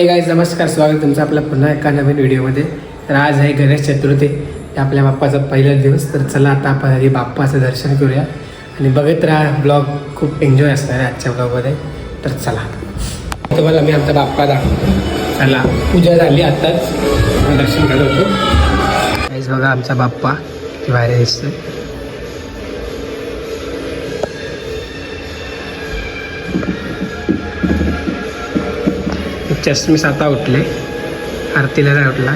हे गाईज नमस्कार स्वागत तुमचं आपल्या पुन्हा एका नवीन व्हिडिओमध्ये. तर आज आहे गणेश चतुर्थी. हे आपल्या बाप्पाचा पहिला दिवस. तर चला आता आपण आधी बाप्पाचं दर्शन करूया. आणि बघत राहा ब्लॉग खूप एन्जॉय असणार आहे आजच्या ब्लॉगमध्ये तर चला. तुम्हाला मी आमचा बाप्पा दाखवतो. चला पूजा झाली आत्ताच दर्शन करत होतो. बघा आमचा बाप्पा. किती बाहेर दिसतोय. चष्मीस आता उठले. आरतीला नाही उठला.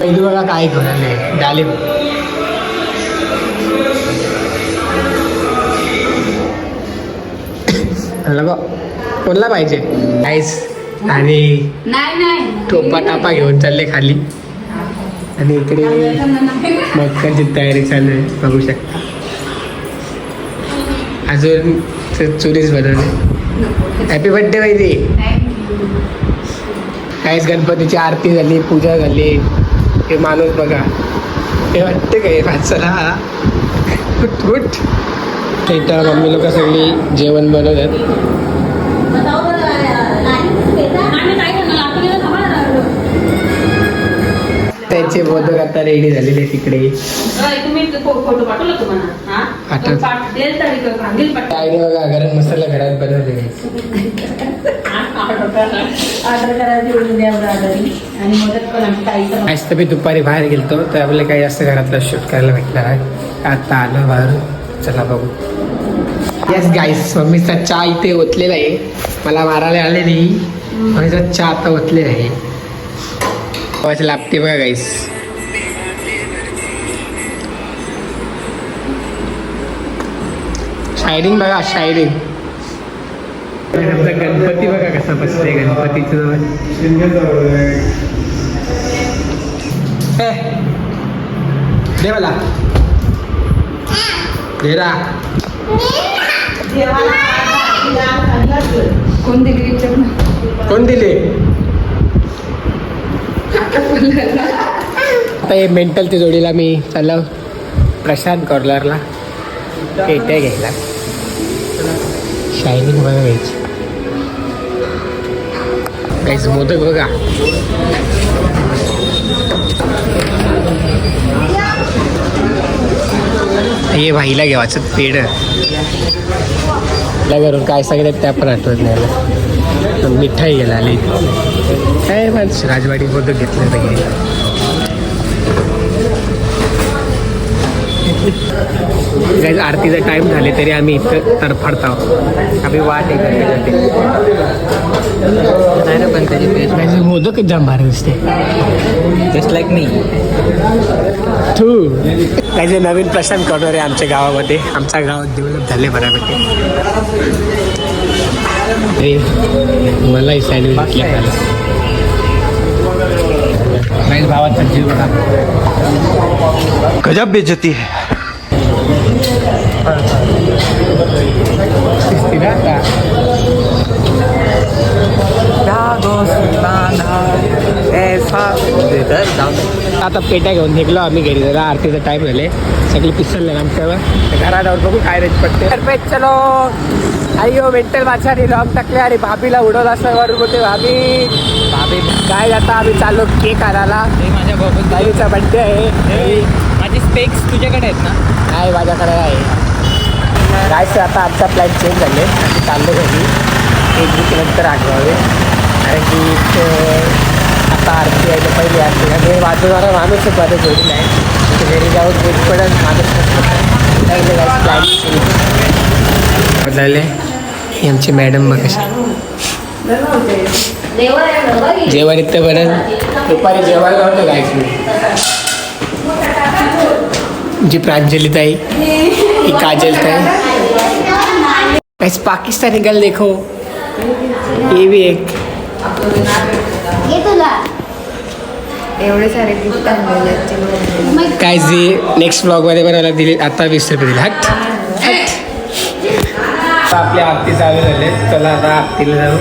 पहिली बघा काय करायले डालिम. बघा कोणला पाहिजे? आईस आणि नाही नाही. टोपा टापा घेऊन चालले खाली. आणि इकडे मटकाची तयारी चालू आहे. बघू शकता. अजून चुरीच बनवले. हॅपी बर्थडे वैदी काहीच गणपतीची आरती झाली पूजा झाली. हे माणूस बघा. हे वाटते काय माणसाला? गुट गुट इथं मम्मी लोक सगळी जेवण बनवतात. त्यांचे मोदक आता रेडी झालेले तिकडे. तुम्ही फोटो पाठवला तुम्हाला. गरम मसाला घरात बनवले. आज तर मी दुपारी बाहेर गेलतो तर आपल्याला काही जास्त घरातलं शूट करायला भेटणार आहे. आता आलो बाहेर चला बघू. येस गाईस मम्मीचा चहा इथे ओतलेला आहे. मला मारायला आलेली मम्मीचा चहा आता ओतलेला आहे. लागते बघा गाईस शायरिंग बघा शायरिंग गणपती बघा कसा बसते गणपतीचं दे मला. दे रा. कोण दिली कोण दिले? आता हे मेंटल जोडीला मी चाललो. प्रशांत कॉर्लरला पेट्या घ्यायला. शायनिंग बघा घ्यायची काहीच मोदक बघा. हे भाईला घेवायचं पेड लगरून काय सांगितलं त्या पण आठवत नाही मिठाई गेला आली. काय राजवाडी मोदक घेतलं नाही काही आरतीचा टाइम झाले तरी आम्ही इथं तरफडत आहोत. आम्ही वाट आहे करण्यासाठी नाही ना पण त्याची जाम भारी दिसते. जस्ट लाईक मी तू. काही जे नवीन प्रशांत आहे आमच्या गावामध्ये. आमच्या गावात डेव्हलप झाले बऱ्यापैकी. हे मलाही सँडविच काही भावाचा जीव गजब बेचती है। आता पेट्या घेऊन निघलो आम्ही घरी जरा आरतीचा टाइम झाले. सगळी पिसलले आमच्यावर. घरात जाऊन बघू काय रेट पडते. अरे चलो. अय्यो मेंटल माझ्या लॉक टाकले. आणि भाभीला उडवला असं वरून होते भाभी भाभी काय आता आम्ही चाललो केक आणायला? हे माझ्या ताईचा बड्डे आहे. माझी स्पेक्स तुझ्याकडे आहेत ना? नाही माझ्याकडे आहे जायचं आता आमचा प्लॅन चेंज झाले. आम्ही चाललो घरी. एक वीक नंतर आठवावे. कारण की आता आरती आहे तर पहिली आरती हे वाजवणारा माणूसच माझ्या जोडीला आहे तिथे घरी जाऊन एक पण माणूस ही आमची मॅडम बघ. जेवण इथं बनत दुपारी जेवायला नव्हतं गायचं जी प्रांजली ताई ही काजल ताई. बस पाकिस्तानी गर्ल देखो. ये भी एक। एवढे सारे गिफ्ट आणलेले काय जी नेक्स्ट ब्लॉगमध्ये बनवायला दिली आता वीस रुपये दिले. हट. आपली आरती चालू झाले. चला आता आरतीला जाऊ.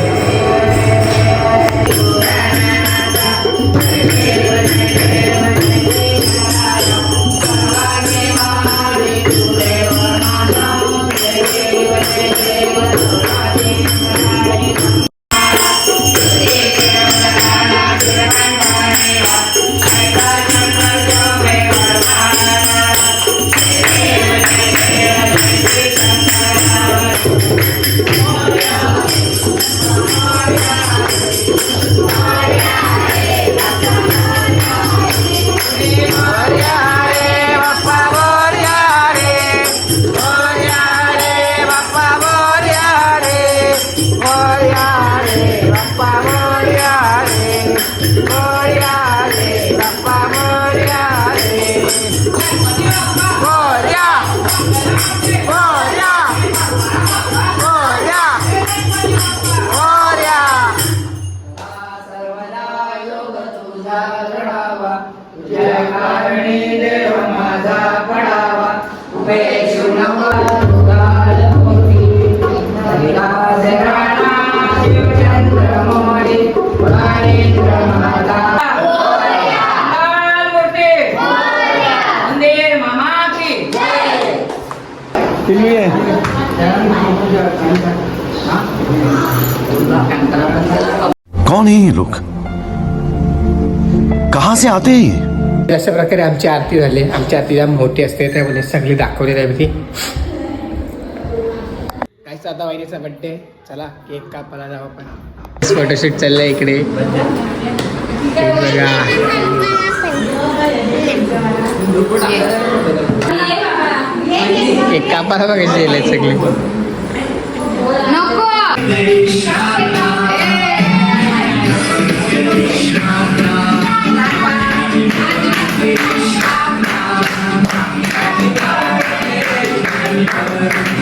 कौन है ये लोग? कहां से आते हैं ये? अशा प्रकारे आमची आरती झाली आमची आरती जाम मोठी असते त्यामध्ये सगळी दाखवली त्यामध्ये काहीच आता वहिनीचा बड्डे चला केक कापायला जाऊ आपण. फोटोशूट चाललंय इकडे. हे बघा. केक कापायला बघा कशी गेले सगळे मेकअप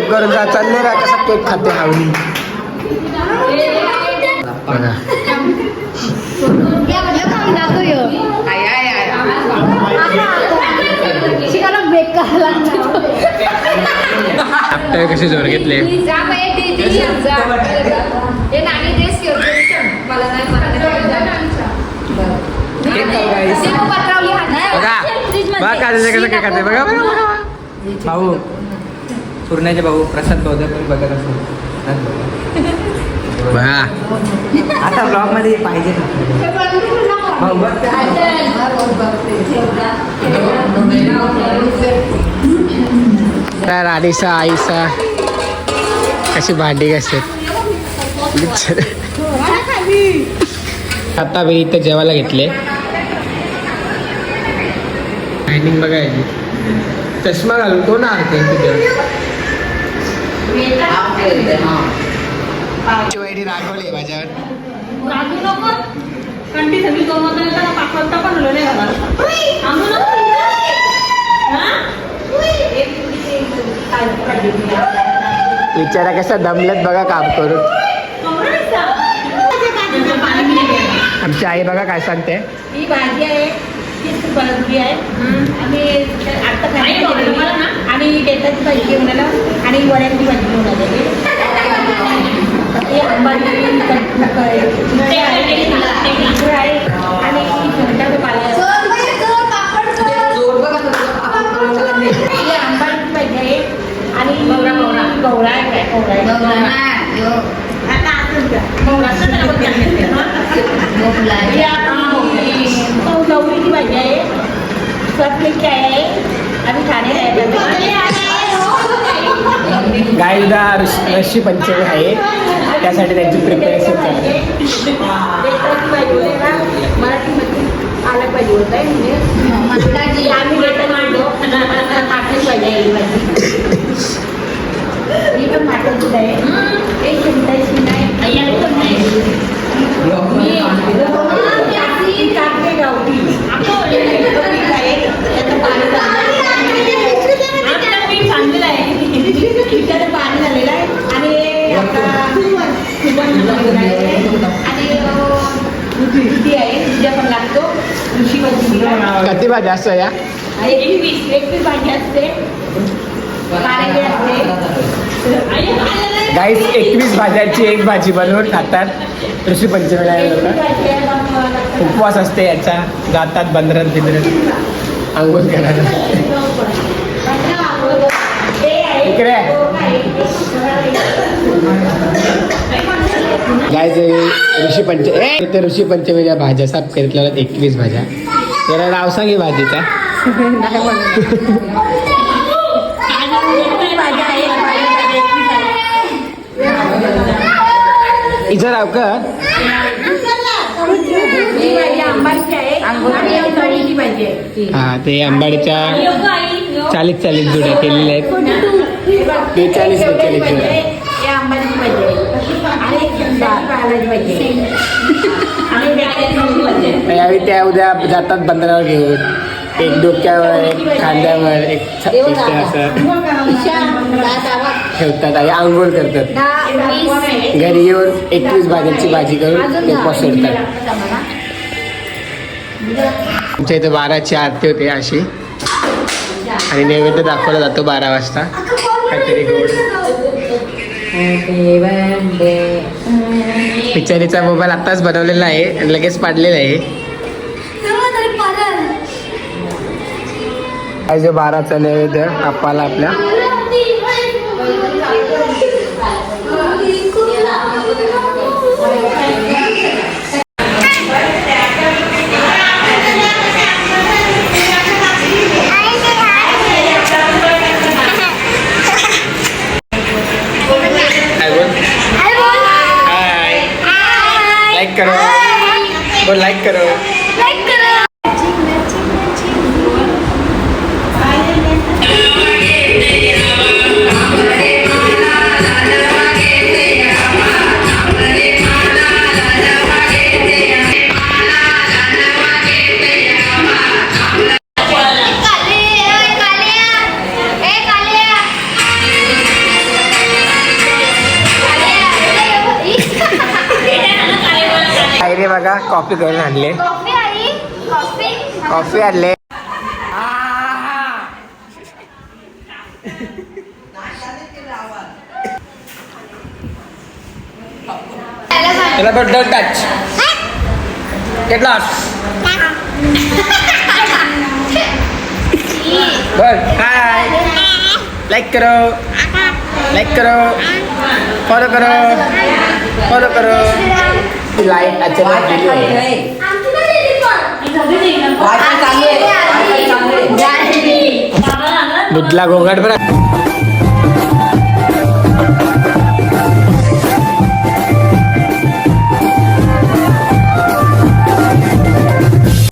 करून जा चालले रा कसा केक खाते हावली बघा आपटे कसे जोर घेतले बघा बघा काय कसं काय खाते बघा बघा बघा भाऊ पूर्णाचे भाऊ प्रसाद भाऊ तुम्ही बघत असेल. बघा. आता ब्लॉगमध्ये पाहिजे तर आलीसा आईसा? कशी भांडी घासत? आता मी इथं जेवायला घेतले. डायनिंग बघायची. चष्मा घालून कोण आहे तुझ्या वहिनी रागवली माझ्यावर राजू नको कंटी सगळी दोन पण नाही घाला विचारा कसा दमलत बघा काम करून. आमची आई बघा काय सांगते. ही भाजी आहे. तीस रुपयाला आहे. आम्ही आता खायची आणि डेटाची भाजी घेऊन आलो. आणि वड्यांची भाजी घेऊन ही आंबाची आहे. आणि झेंडाचं पाला ही आणि गौरा गौरा गौरा आहे काय? गौरा आहे. आता आतून द्या. गौराचं नाव सांगितलं. ही आपली गौ- गौरीची भाजी आहे स्वप्नीची आहे आणि ठाणे गायदा रशी पंचमी आहे. त्यासाठी त्यांची प्रिपरेशन चालू मराठीमध्ये आलं पाहिजे होतं. म्हणजे आम्ही लेटर मांडलो. पाहिजे. मी पण पाठवत आहे एक चिंताची नाही किती भाज्या असतं. या गाईस एकवीस भाज्यांची एक भाजी बनवून खातात. ऋषी पंचमीला लोकं. मग उपवास असते याचा जातात बंदरात बिंदरात. आंघोळ करायला इकडे. गायच ऋषी पंच ते ऋषी पंचमीच्या भाज्या साफ करीतल्या एकवीस भाज्या. जरा नाव सांग भाजीचा इथं राव का हा ते आंबाडीच्या चाळीस चाळीस जुड्या केलेल्या आहेत. बेचाळीस बेचाळीस जुड्या यावेळी त्या उद्या जातात बंदरावर घेऊन. एक डोक्यावर एक खांद्यावर एक ठेवतात आणि आंघोळ करतात. घरी येऊन एकवीस भाज्यांची भाजी करून ते पसरतात. आमच्या इथं बाराची आरती होते अशी. आणि नैवेद्य दाखवला जातो बारा वाजता. काहीतरी गोड. बिचारीचा मोबाईल आत्ताच बनवलेला आहे आणि लगेच पाडलेला आहे. हा जो बाराचा नैवेद्य आप्पाला आपल्या लाईक करो. बोल लाईक करो. बघा कॉफी करून आणले. कॉफी आणले. त्याला टच लाईक करो. लाईक करो. फॉलो करो. फॉलो करो. लाइट अचानक गेली होती. बुधला गोंगाट बरं